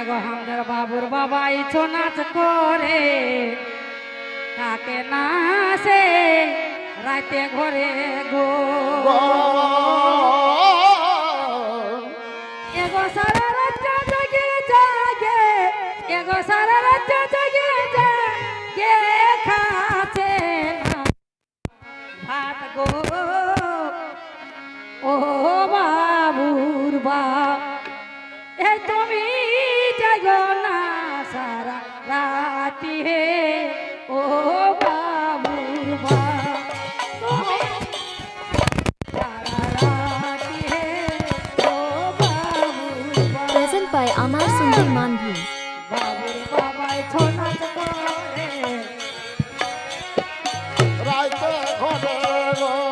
এগো আমাদের বাবুর বাবাই ছো নাচ করে। কাকে নাচে রাতে ঘরে গো। এগো সারা রাত জাগে জাগে। এগো সারা রাত জাগে জাগে। খাচ্ছে না। ভাত গো। ও Present by Amar Sundar করে রাইতে ঘরে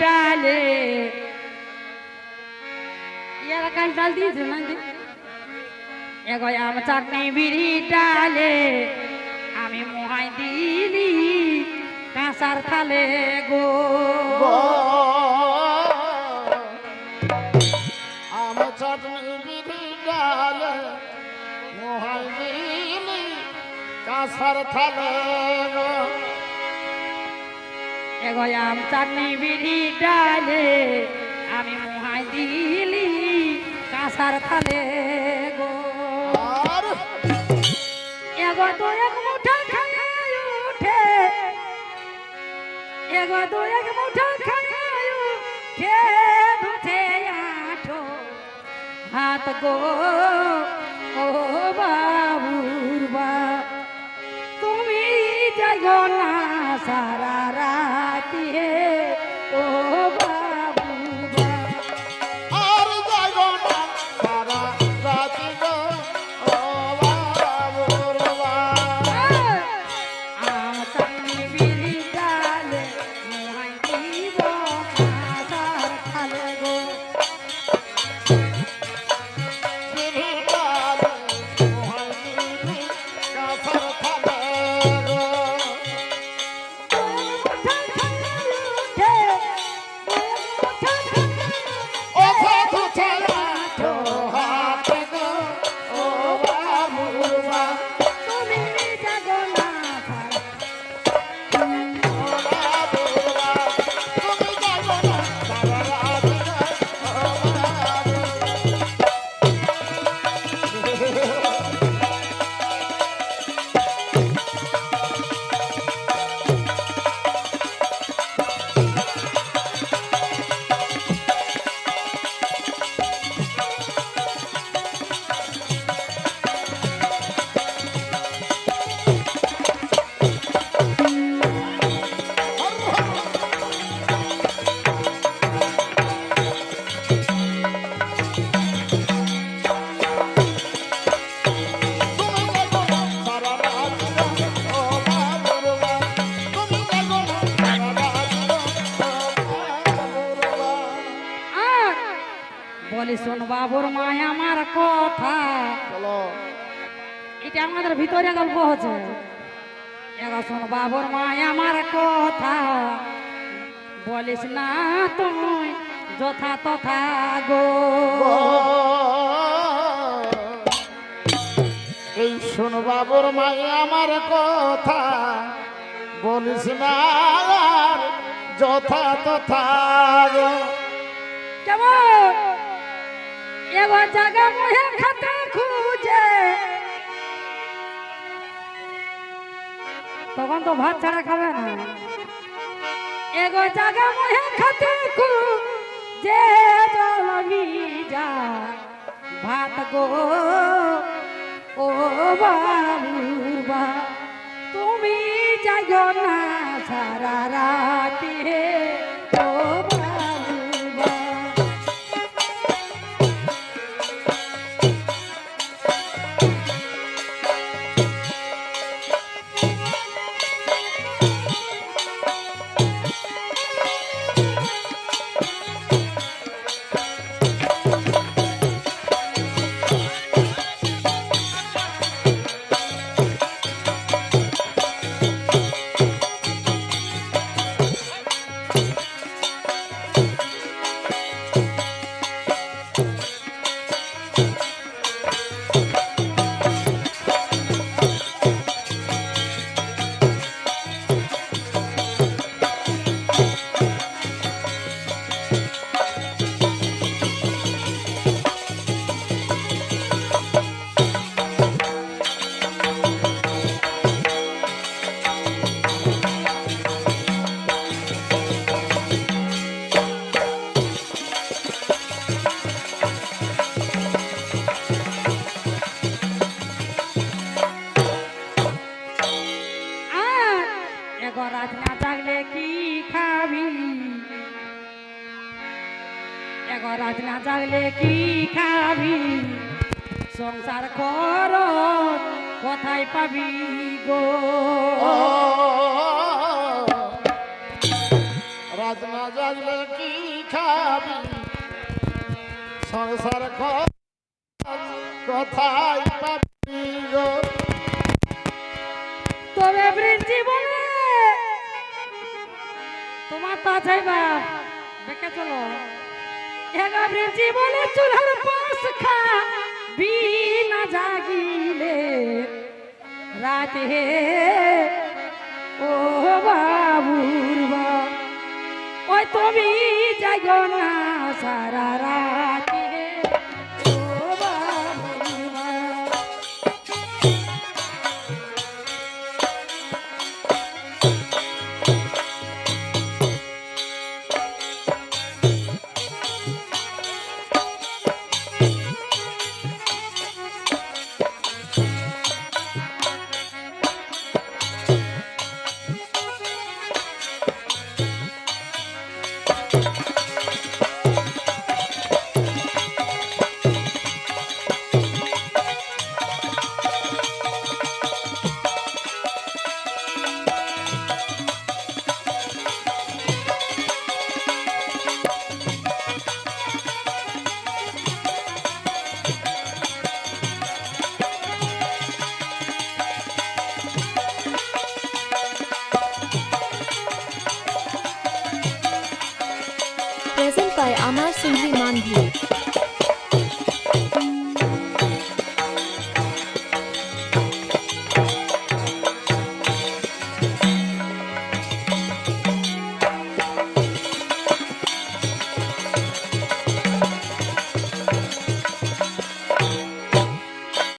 ডালে। ইয়ারা কাল ডাল দিয়েছিল না দি? এগো আম চাটনি বিড়ি ডালে। আমি মোহাই দিলি কাঁসার থালে গো। আম চাটনি এগো আম চাটনি বিড়ি ডালে আমি মোহাই দিলি কাঁসার থালে গো। এগো দু এক মুঠা খায় উঠে এগো দু এক মুঠা খায় উঠে ধুতে আঠো হাত গো। ও বাবুর বা তুমি যাইগো না সারা রাতি ও বাবুর বা এটা আমাদের ভিতরে গল্প হচ্ছে। বাবুর মায় আমার কথা বলিস না তুই যথা তথা গো। এই শোন বাবুর মাই আমার কথা বলিস না যথা তথা গো। কেমন? এগো জায়গা মুহে খাতে খুঁজে তখন তো ভাত ছাড়া খাবে না। এগো জাগা মুহে খাতে কু, যে জলমি যা, ভাত গো, ও বাবুবা, তুমি যাইও না সারা রাতে। রাত কি খাবি? সংসার কর কোথায় পাবি গো? রাত জাগলে কি খাবি? সংসার কোথায় পাবি গো? তবে তোমার তো আছে বাপ দেখে চলো। এগো বৃদ্ধি বলে চুলার পাশ খা বিনা জাগিলে রাতে ও বাবুর বা, ওই তুমি যাইও না সারা রাতে। thank you.